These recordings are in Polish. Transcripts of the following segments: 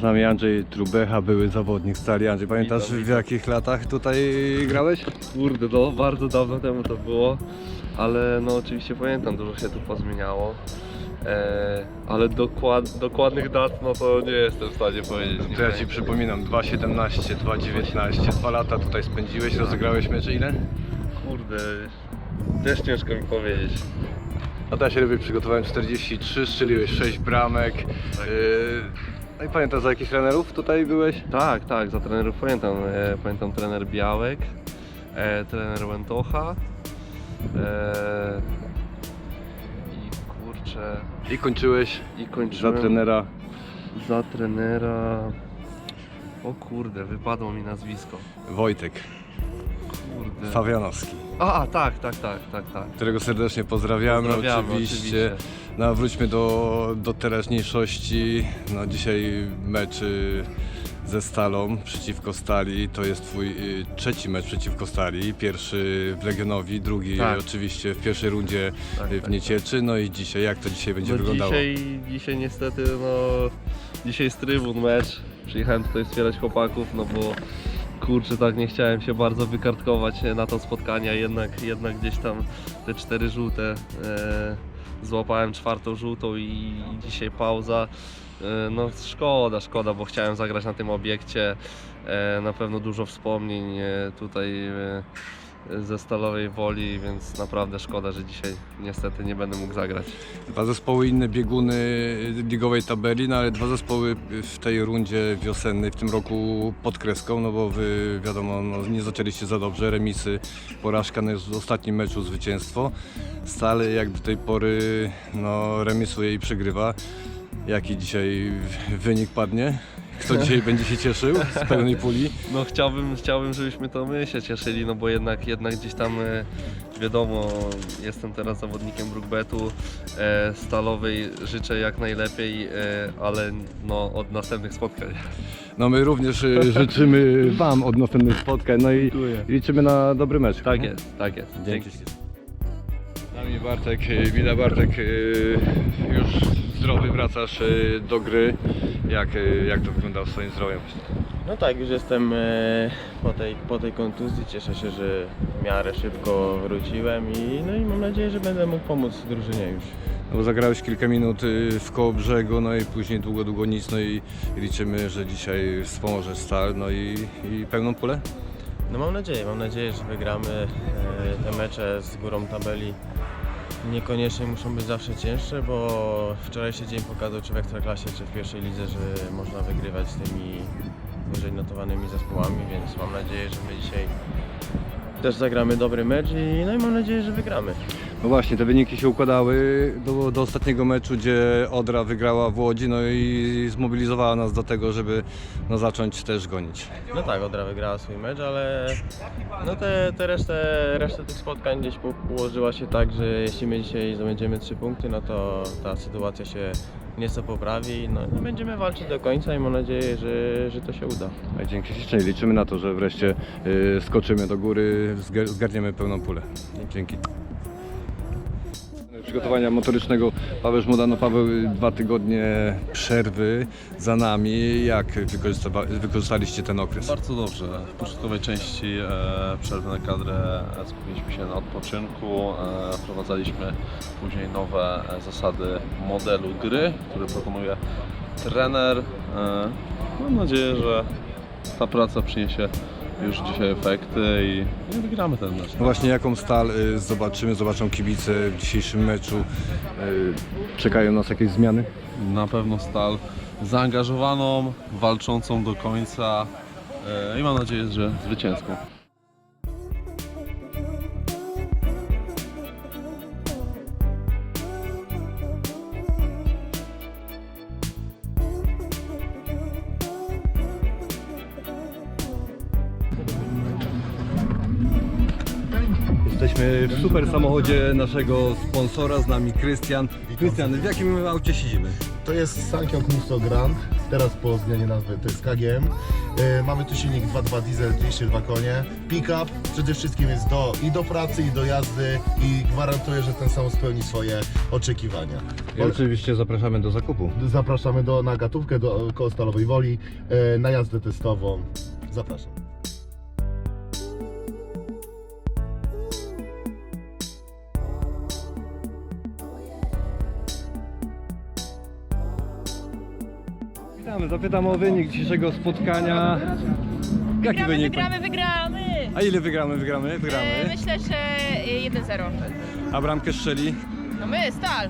Z nami Andrzej Trubecha, były zawodnik stali. Andrzej, pamiętasz Witam, w jakich latach tutaj grałeś? Kurde, no bardzo dawno temu to było, ale no oczywiście pamiętam, dużo się tu pozmieniało. E, ale dokład, dokładnych dat, no to nie jestem w stanie powiedzieć. To ja Ci przypominam, 2,17, 2,19, dwa lata tutaj spędziłeś, rozegrałeś mecze ile? Kurde, też ciężko mi powiedzieć. To ja się lepiej przygotowałem 43, strzeliłeś 6 bramek. Tak. Yy, No i pamiętasz za jakich trenerów tutaj byłeś? Tak, tak, za trenerów pamiętam. E, pamiętam trener Białek, e, trener Łętocha. E, I kurczę, I kończyłeś i za kończyłem trenera za trenera. O kurde, wypadło mi nazwisko. Wojtek Kurde. Fawianowski, A, tak, tak, tak, tak, tak. którego serdecznie pozdrawiamy, Pozdrawiamy, oczywiście. No wróćmy do, do teraźniejszości. No dzisiaj mecz y, ze Stalą przeciwko Stali. To jest twój y, trzeci mecz przeciwko Stali. Pierwszy w Legionowi, drugi Tak. oczywiście w pierwszej rundzie Tak, y, w tak, Niecieczy. No i dzisiaj, jak to dzisiaj będzie No wyglądało? dzisiaj, dzisiaj niestety, no, dzisiaj z trybun mecz. Przyjechałem tutaj wspierać chłopaków, no bo kurczę, tak nie chciałem się bardzo wykartkować na to spotkanie, jednak, jednak gdzieś tam te cztery żółte e, złapałem czwartą żółtą i, i dzisiaj pauza. E, no szkoda, szkoda, bo chciałem zagrać na tym obiekcie. E, na pewno dużo wspomnień e, tutaj e, ze Stalowej Woli, więc naprawdę szkoda, że dzisiaj niestety nie będę mógł zagrać. Dwa zespoły inne bieguny ligowej tabeli, no ale dwa zespoły w tej rundzie wiosennej w tym roku pod kreską, no bo wy wiadomo, no, nie zaczęliście za dobrze, remisy, porażka no, w ostatnim meczu zwycięstwo. Stale jak do tej pory no, remisuje i przegrywa. Jaki dzisiaj wynik padnie? Kto dzisiaj będzie się cieszył z pełnej puli? No chciałbym, chciałbym, żebyśmy to my się cieszyli, no bo jednak, jednak gdzieś tam e, wiadomo, jestem teraz zawodnikiem Brookbetu, e, Stalowej życzę jak najlepiej, e, ale no od następnych spotkań. No my również y, życzymy Wam od następnych spotkań, no i Dziękuję. liczymy na dobry mecz. Tak jest, tak jest. Dzięki. Z nami Bartek, y, Wida Bartek, y, już zdrowy wracasz y, do gry. Jak, y, jak to wygląda z Twoim zdrowiem? No tak, już jestem e, po tej, po tej kontuzji. Cieszę się, że w miarę szybko wróciłem i, no i mam nadzieję, że będę mógł pomóc drużynie już. No bo zagrałeś kilka minut y, w koło brzegu, no i później długo, długo nic, no i liczymy, że dzisiaj wspomożesz Stal, no i, i pełną pulę? No mam nadzieję, mam nadzieję, że wygramy e, te mecze z górą tabeli. Niekoniecznie muszą być zawsze cięższe, bo wczorajszy dzień pokazał czy w Ekstraklasie, czy w pierwszej lidze, że można wygrywać z tymi wyżej notowanymi zespołami, więc mam nadzieję, że my dzisiaj też zagramy dobry mecz i, no i mam nadzieję, że wygramy. No właśnie, te wyniki się układały do, do ostatniego meczu, gdzie Odra wygrała w Łodzi, no i zmobilizowała nas do tego, żeby no, zacząć też gonić. No tak, Odra wygrała swój mecz, ale no te, te resztę, resztę tych spotkań gdzieś ułożyła się tak, że jeśli my dzisiaj zdobędziemy trzy punkty, no to ta sytuacja się nieco poprawi. No, no będziemy walczyć do końca i mam nadzieję, że, że to się uda. A Dzięki ślicznie, liczymy na to, że wreszcie y, skoczymy do góry, zgar- zgarniemy pełną pulę. Dzięki. Przygotowania motorycznego Paweł Żmuda, no Paweł, dwa tygodnie przerwy za nami. Jak wykorzysta- wykorzystaliście ten okres? Bardzo dobrze. W początkowej części e, przerwy na kadrę e, skupiliśmy się na odpoczynku. E, wprowadzaliśmy później nowe e, zasady modelu gry, który proponuje trener. E, mam nadzieję, że ta praca przyniesie już dzisiaj efekty i, i wygramy ten mecz. No właśnie, jaką stal y, zobaczymy, zobaczą kibice w dzisiejszym meczu? Y, czekają nas jakieś zmiany? Na pewno stal zaangażowaną, walczącą do końca e, i mam nadzieję, że zwycięską. W super samochodzie naszego sponsora, z nami Krystian. Krystian, w jakim aucie siedzimy? To jest Sankyok Musto Grand, teraz po zmianie nazwy to jest KGM. E, mamy tu silnik 2.2 diesel, 202 konie. Pick-up przede wszystkim jest do, i do pracy, i do jazdy i gwarantuję, że ten sam spełni swoje oczekiwania. I oczywiście zapraszamy do zakupu. Zapraszamy do, na gatówkę do koło Stalowej Woli, e, na jazdę testową. Zapraszam. Witamy, zapytam o wynik dzisiejszego spotkania. Jaki Wygramy, wynik? wygramy, wygramy! A ile wygramy, wygramy, E, wygramy? myślę, że e, 1-0. A bramkę strzeli? No my, Stal.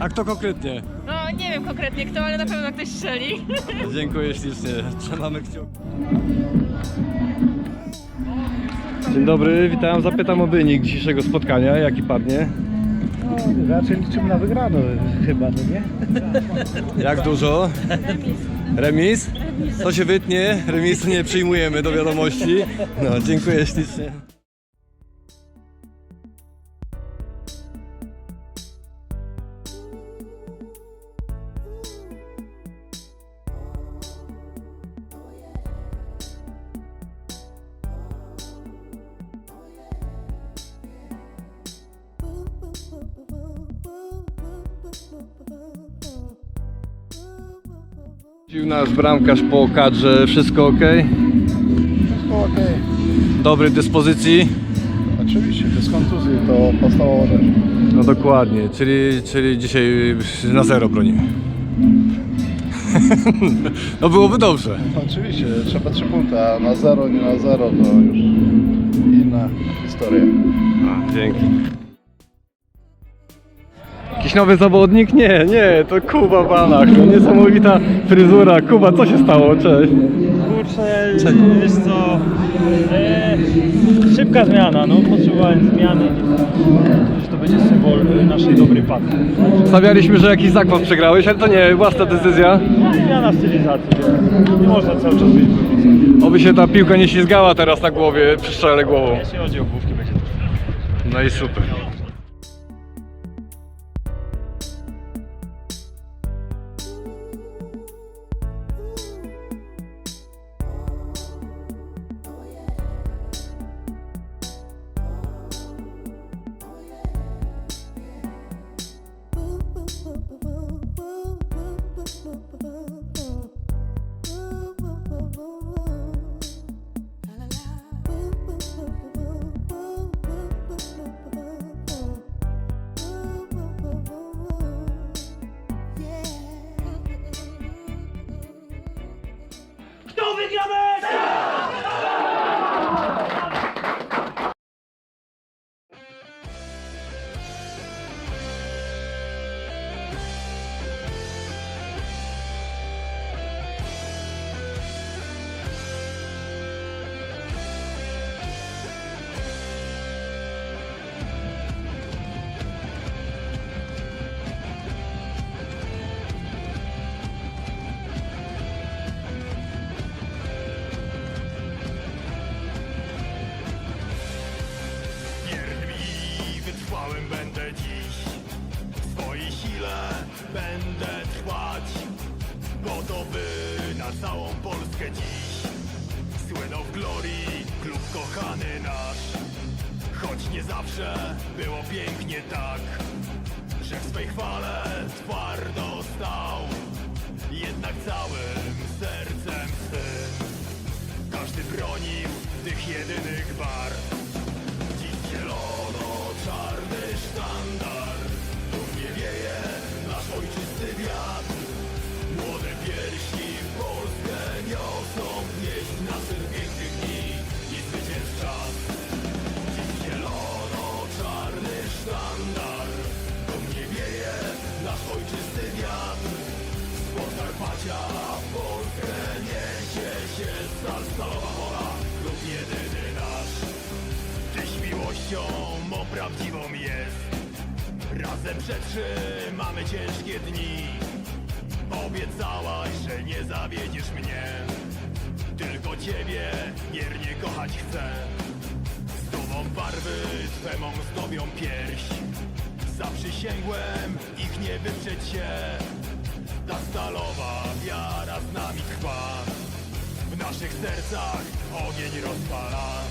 A kto konkretnie? No nie wiem konkretnie kto, ale na pewno ktoś strzeli. Dziękuję ślicznie. Trzymamy kciuki. Dzień dobry, witam. Zapytam o wynik dzisiejszego spotkania. Jaki padnie? Raczej liczymy na wygraną chyba, no nie? Jak dużo? Remis. To się wytnie. Remisu nie przyjmujemy do wiadomości. No, dziękuję ślicznie. Wrócił nasz bramkarz po kadrze. Wszystko ok? Wszystko okej. Dobrej dyspozycji? Oczywiście, bez kontuzji to podstawowa rzecz. No dokładnie, czyli, czyli dzisiaj na zero bronimy. No byłoby dobrze. Oczywiście, trzeba trzy punkty, a na zero, nie na zero to już inna historia. Dzięki. Jakiś nowy zawodnik? Nie, nie, to Kuba Banach. No niesamowita fryzura. Kuba, co się stało? Cześć. Kurczę, wiesz co, e, szybka zmiana, no potrzebowałem zmiany, że to będzie symbol naszej dobrej partii. Stawialiśmy, że jakiś zakwas przegrałeś, ale to nie, własna decyzja. Zmiana stylizacji, nie, nie można cały czas być wywrócony. Oby się ta piłka nie ślizgała teraz na głowie, przy strzale głową. Jeśli chodzi o główki, będzie to No i super. Yummy! Nie zawsze było pięknie tak Że w swej chwale twardo W Polskę niesie się stal stalowa wola Lub jedyny nasz Tyś miłością mą prawdziwą jest. Razem przetrzymamy ciężkie dni. Obiecałaś, że nie zawiedziesz mnie. Tylko ciebie wiernie kochać chcę. Z dumą barwy Twe mą zdobią pierś. Zaprzysięgłem ich nie wyprzeć się Ta stalowa wiara z nami trwa. W naszych sercach ogień rozpala